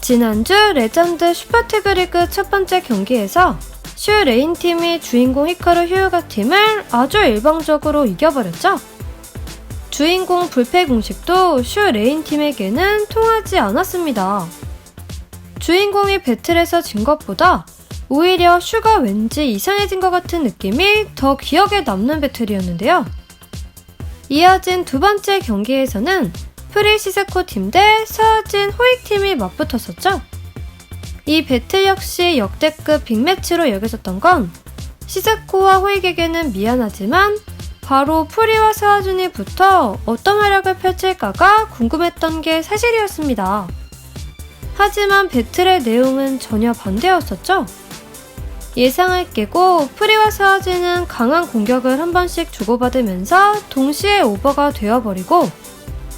지난주 레전드 슈퍼태그리그 첫 번째 경기에서 슈 레인 팀이 주인공 히카루 휴유가 팀을 아주 일방적으로 이겨버렸죠. 주인공 불패 공식도 슈 레인 팀에게는 통하지 않았습니다. 주인공이 배틀에서 진 것보다 오히려 슈가 왠지 이상해진 것 같은 느낌이 더 기억에 남는 배틀이었는데요. 이어진 두 번째 경기에서는 프리시세코 팀 대 서진 호익 팀이 맞붙었었죠. 이 배틀 역시 역대급 빅매치로 여겨졌던 건 시세코와 호익에게는 미안하지만 바로 프리와 서하준이 붙어 어떤 활약을 펼칠까가 궁금했던 게 사실이었습니다. 하지만 배틀의 내용은 전혀 반대였었죠. 예상을 깨고 프리와 서하진은 강한 공격을 한 번씩 주고받으면서 동시에 오버가 되어버리고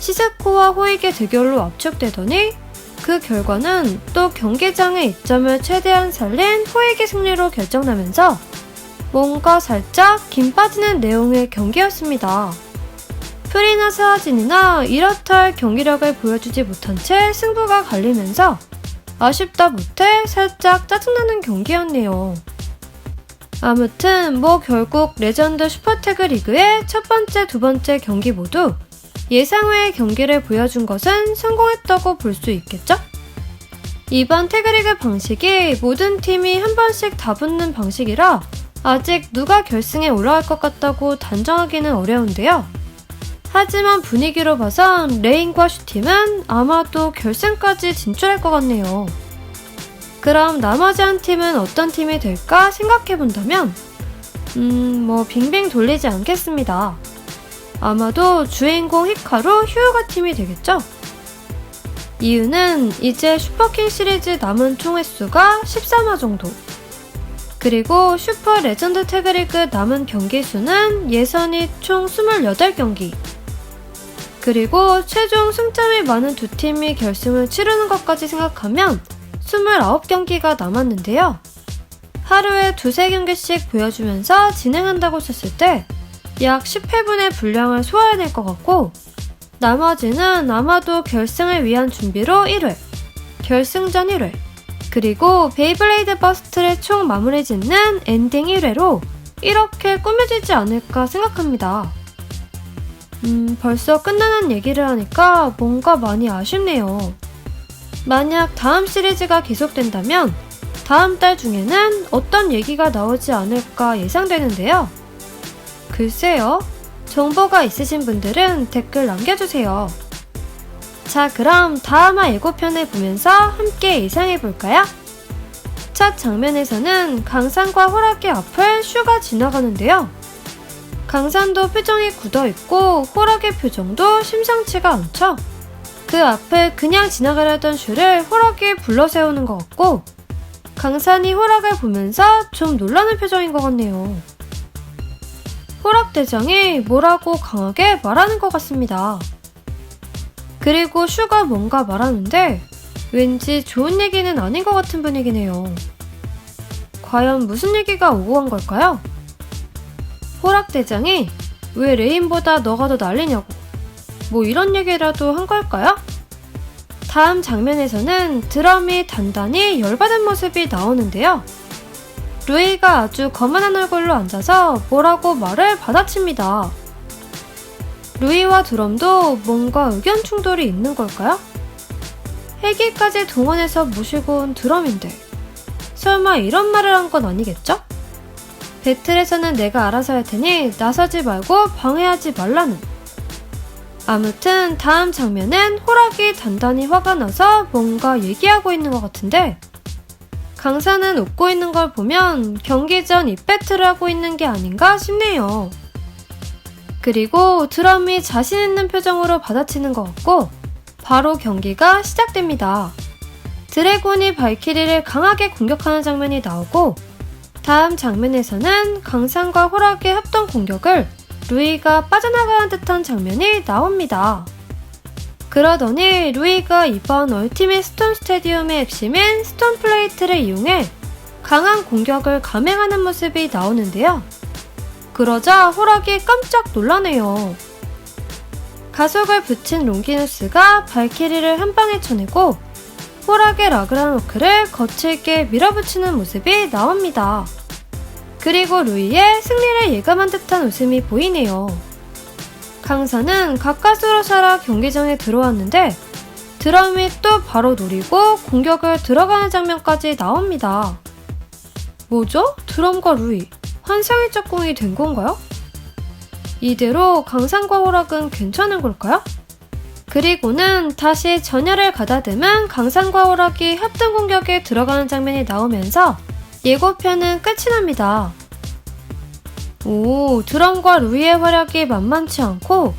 시세코와 호익의 대결로 압축되더니 그 결과는 또 경기장의 이점을 최대한 살린 호익의 승리로 결정나면서 뭔가 살짝 김 빠지는 내용의 경기였습니다. 프리나 사하진이나 이렇다 할 경기력을 보여주지 못한 채 승부가 갈리면서 아쉽다 못해 살짝 짜증나는 경기였네요. 아무튼 뭐 결국 레전드 슈퍼태그 리그의 첫 번째, 두 번째 경기 모두 예상외의 경기를 보여준 것은 성공했다고 볼 수 있겠죠? 이번 태그리그 방식이 모든 팀이 한 번씩 다 붙는 방식이라 아직 누가 결승에 올라갈 것 같다고 단정하기는 어려운데요. 하지만 분위기로 봐선 레인과 슈팀은 아마도 결승까지 진출할 것 같네요. 그럼 나머지 한 팀은 어떤 팀이 될까 생각해 본다면, 음, 뭐, 빙빙 돌리지 않겠습니다. 아마도 주인공 히카루 휴가 팀이 되겠죠? 이유는 이제 슈퍼킹 시리즈 남은 총 횟수가 13화 정도. 그리고 슈퍼 레전드 태그리그 남은 경기 수는 예선이 총 28경기. 그리고 최종 승점이 많은 두 팀이 결승을 치르는 것까지 생각하면 29경기가 남았는데요. 하루에 두세 경기씩 보여주면서 진행한다고 쳤을 때 약 10회분의 분량을 소화해낼 것 같고 나머지는 아마도 결승을 위한 준비로 1회, 결승전 1회, 그리고 베이블레이드 버스트를 총 마무리 짓는 엔딩 1회로 이렇게 꾸며지지 않을까 생각합니다. 음, 벌써 끝나는 얘기를 하니까 뭔가 많이 아쉽네요. 만약 다음 시리즈가 계속된다면 다음 달 중에는 어떤 얘기가 나오지 않을까 예상되는데요. 글쎄요. 정보가 있으신 분들은 댓글 남겨주세요. 자, 그럼 다음화 예고편을 보면서 함께 예상해 볼까요? 첫 장면에서는 강산과 호락의 앞을 슈가 지나가는데요. 강산도 표정이 굳어 있고 호락의 표정도 심상치가 않죠. 그 앞을 그냥 지나가려던 슈를 호락이 불러 세우는 것 같고 강산이 호락을 보면서 좀 놀라는 표정인 것 같네요. 호락대장이 뭐라고 강하게 말하는 것 같습니다. 그리고 슈가 뭔가 말하는데 왠지 좋은 얘기는 아닌 것 같은 분위기네요. 과연 무슨 얘기가 오고 간 걸까요? 호락대장이 왜 레인보다 너가 더 난리냐고 뭐 이런 얘기라도 한 걸까요? 다음 장면에서는 드럼이 단단히 열받은 모습이 나오는데요. 루이가 아주 거만한 얼굴로 앉아서 뭐라고 말을 받아칩니다. 루이와 드럼도 뭔가 의견 충돌이 있는 걸까요? 헬기까지 동원해서 모시고 온 드럼인데 설마 이런 말을 한 건 아니겠죠? 배틀에서는 내가 알아서 할 테니 나서지 말고 방해하지 말라는 아무튼 다음 장면은 호락이 단단히 화가 나서 뭔가 얘기하고 있는 것 같은데 강사는 웃고 있는 걸 보면 경기 전 입배틀을 하고 있는 게 아닌가 싶네요. 그리고 드럼이 자신 있는 표정으로 받아치는 것 같고 바로 경기가 시작됩니다. 드래곤이 발키리를 강하게 공격하는 장면이 나오고 다음 장면에서는 강산과 호락의 합동 공격을 루이가 빠져나가는 듯한 장면이 나옵니다. 그러더니 루이가 이번 얼티밋 스톤 스테디움의 핵심인 스톤 플레이트를 이용해 강한 공격을 감행하는 모습이 나오는데요. 그러자 호락이 깜짝 놀라네요. 가속을 붙인 롱기누스가 발키리를 한 방에 쳐내고 호락의 라그라노크를 거칠게 밀어붙이는 모습이 나옵니다. 그리고 루이의 승리를 예감한 듯한 웃음이 보이네요. 강사는 가까스로 살아 경기장에 들어왔는데 드럼이 또 바로 노리고 공격을 들어가는 장면까지 나옵니다. 뭐죠? 드럼과 루이 환상의 짝꿍이 된 건가요? 이대로 강산과 호락은 괜찮은 걸까요? 그리고는 다시 전열을 가다듬은 강산과 호락이 협동 공격에 들어가는 장면이 나오면서 예고편은 끝이 납니다. 오, 드럼과 루이의 활약이 만만치 않고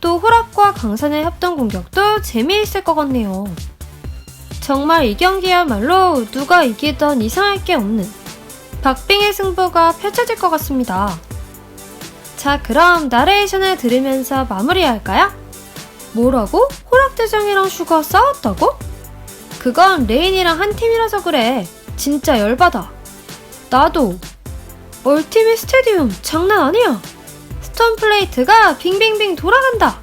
또 호락과 강산의 협동 공격도 재미있을 것 같네요. 정말 이 경기야말로 누가 이기던 이상할 게 없는 박빙의 승부가 펼쳐질 것 같습니다. 자, 그럼 나레이션을 들으면서 마무리할까요? 뭐라고? 호락대장이랑 슈가 싸웠다고? 그건 레인이랑 한 팀이라서 그래. 진짜 열받아. 나도. 얼티밋 스테디움 장난 아니야. 스톤 플레이트가 빙빙빙 돌아간다.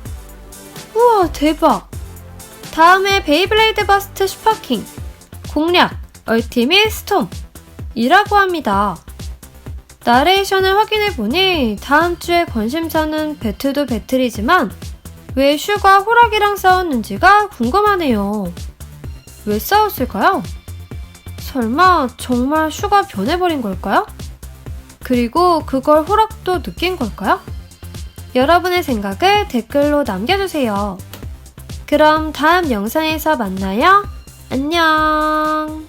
우와, 대박. 다음에 베이블레이드 버스트 슈퍼킹. 공략, 얼티밋 스톰. 이라고 합니다. 나레이션을 확인해보니 다음 주에 관심사는 배틀도 배틀이지만 왜 슈가 호락이랑 싸웠는지가 궁금하네요. 왜 싸웠을까요? 설마 정말 슈가 변해버린 걸까요? 그리고 그걸 호락도 느낀 걸까요? 여러분의 생각을 댓글로 남겨주세요. 그럼 다음 영상에서 만나요. 안녕.